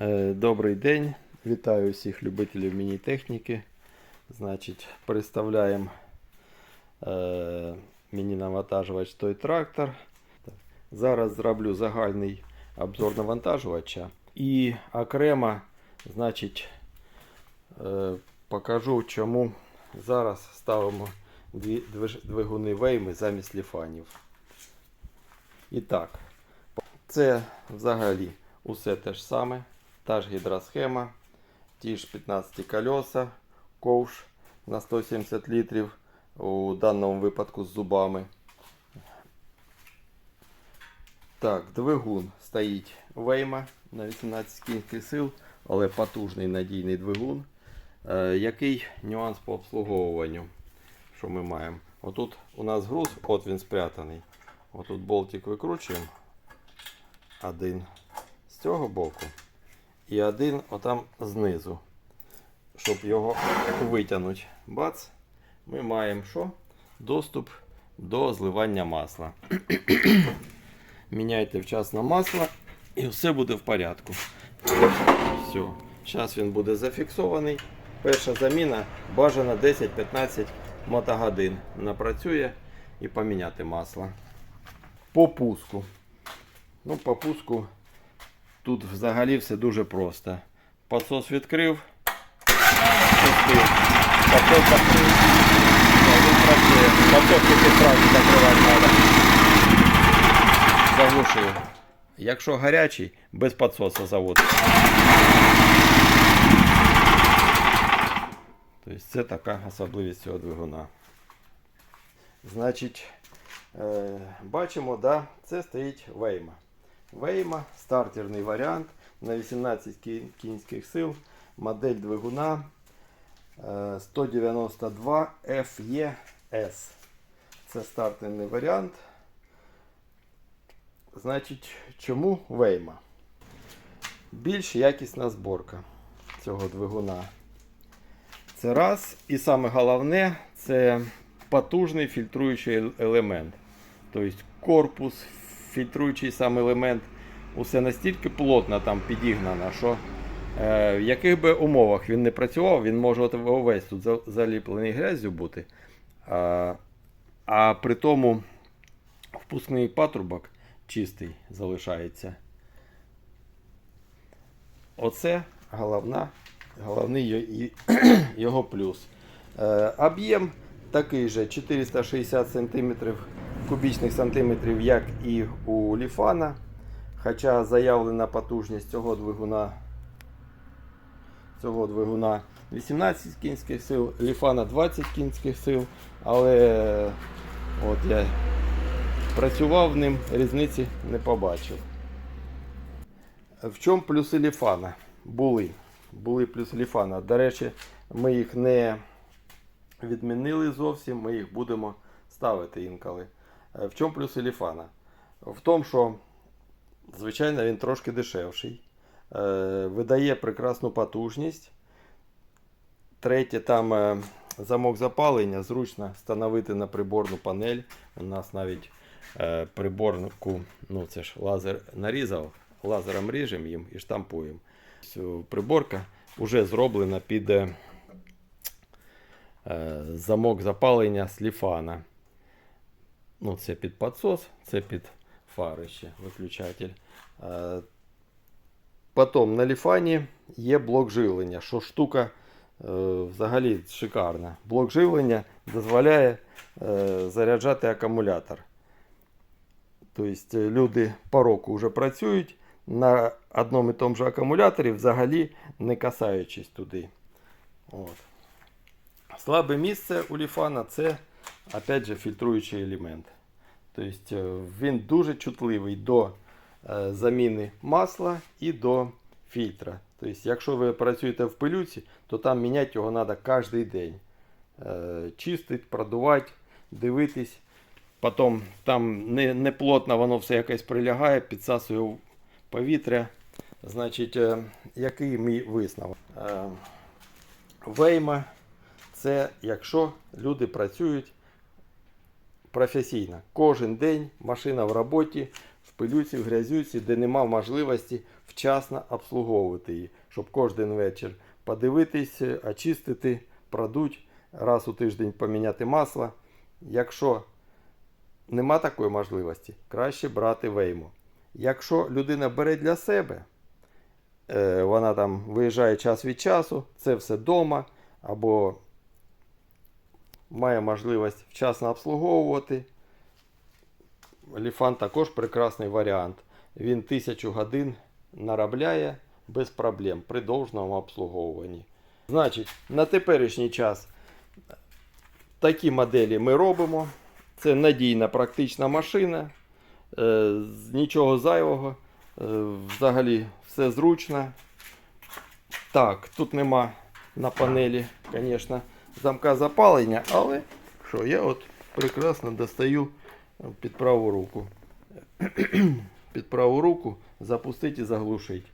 Е, Добрий день. Вітаю всіх любителів міні-техніки. Значить, представляємо е, міні-навантажувач той трактор. Зараз зроблю загальний обзор навантажувача. І окремо, значить, е, покажу, чому зараз ставимо двигуни вейми замість ліфанів. І так, це взагалі усе те ж саме. Та ж гідросхема, ті ж 15 колеса, ковш на 170 літрів, у даному випадку з зубами. Так, двигун стоїть Вейма на 18 кінських сил, але потужний надійний двигун. Е, який нюанс по обслуговуванню? Що ми маємо? Отут у нас груз, от він спрятаний. Отут болтик викручуємо. Один з цього боку. І один отам знизу. Щоб його витягнути. Бац. Ми маємо що? Доступ до зливання масла. Міняйте вчасно масло і все буде в порядку. Все. Зараз він буде зафіксований. Перша заміна бажана 10-15 мотогодин. Напрацює і поміняти масло. По пуску. Ну, по пуску тут взагалі все дуже просто. Подсос відкрив. Подсос закрив. Подсос тільки сразу закривати. Якщо гарячий, без підсоса завод. Тобто це така особливість цього двигуна. Значить, е, бачимо, да, це стоїть Вейма. Вейма, стартерний варіант на 18 кінських сил, модель двигуна е, 192 FES. Це стартерний варіант. Значить, чому Вейма? Більш якісна зборка цього двигуна. Це раз. І саме головне це потужний фільтруючий елемент. Тобто корпус, фільтруючий сам елемент, усе настільки плотно там підігнано, що е, в яких би умовах він не працював, він може увесь тут заліплений грязю бути. А, а при тому впускний патрубок чистий залишається. Оце головна, головний його плюс. Е, об'єм такий же 460 см кубічних сантиметрів, як і у Ліфана. Хоча заявлена потужність цього двигуна, цього двигуна 18 кінських сил, Ліфана 20 кінських сил. Але от я працював ним, різниці не побачив. В чому плюси Ліфана? Були. Були плюси Ліфана. До речі, ми їх не відмінили зовсім, ми їх будемо ставити інколи. Е, В чому плюси Ліфана? В тому, що, звичайно, він трошки дешевший. Е, Видає прекрасну потужність. Третє, там е, замок запалення зручно встановити на приборну панель. У нас навіть приборку, ну це ж лазер нарізав, лазером ріжемо їм і штампуємо. Приборка вже зроблена під замок запалення з ліфана. Ну, це під підсос, це під фари ще виключатель. Е, Потім на ліфані є блок живлення, що штука е, взагалі шикарна. Блок живлення дозволяє е, заряджати акумулятор. Тобто люди по року вже працюють на одному і тому ж акумуляторі, взагалі не касаючись туди. От. Слабе місце у ліфана це опять же фільтруючий елемент. Тобто е, він дуже чутливий до е, заміни масла і до фільтра. Тобто, якщо ви працюєте в пилюці, то там міняти його треба кожен день. Е, Чистити, продувати, дивитись. Потім там не, плотно воно все якось прилягає, підсасує повітря. Значить, який мій висновок? Вейма це якщо люди працюють професійно. Кожен день машина в роботі, в пилюці, в грязюці, де нема можливості вчасно обслуговувати її, щоб кожен вечір подивитись, очистити, продуть, раз у тиждень поміняти масло. Якщо нема такої можливості, краще брати вейму. Якщо людина бере для себе, е, вона там виїжджає час від часу, це все вдома, або має можливість вчасно обслуговувати. Ліфан також прекрасний варіант. Він тисячу годин наробляє без проблем при должному обслуговуванні. Значить, на теперішній час такі моделі ми робимо. Це надійна практична машина. Е, Нічого зайвого. Е, Взагалі все зручно. Так, тут нема на панелі, звісно, замка запалення, але що, я от прекрасно достаю під праву руку. Під праву руку запустити і заглушити.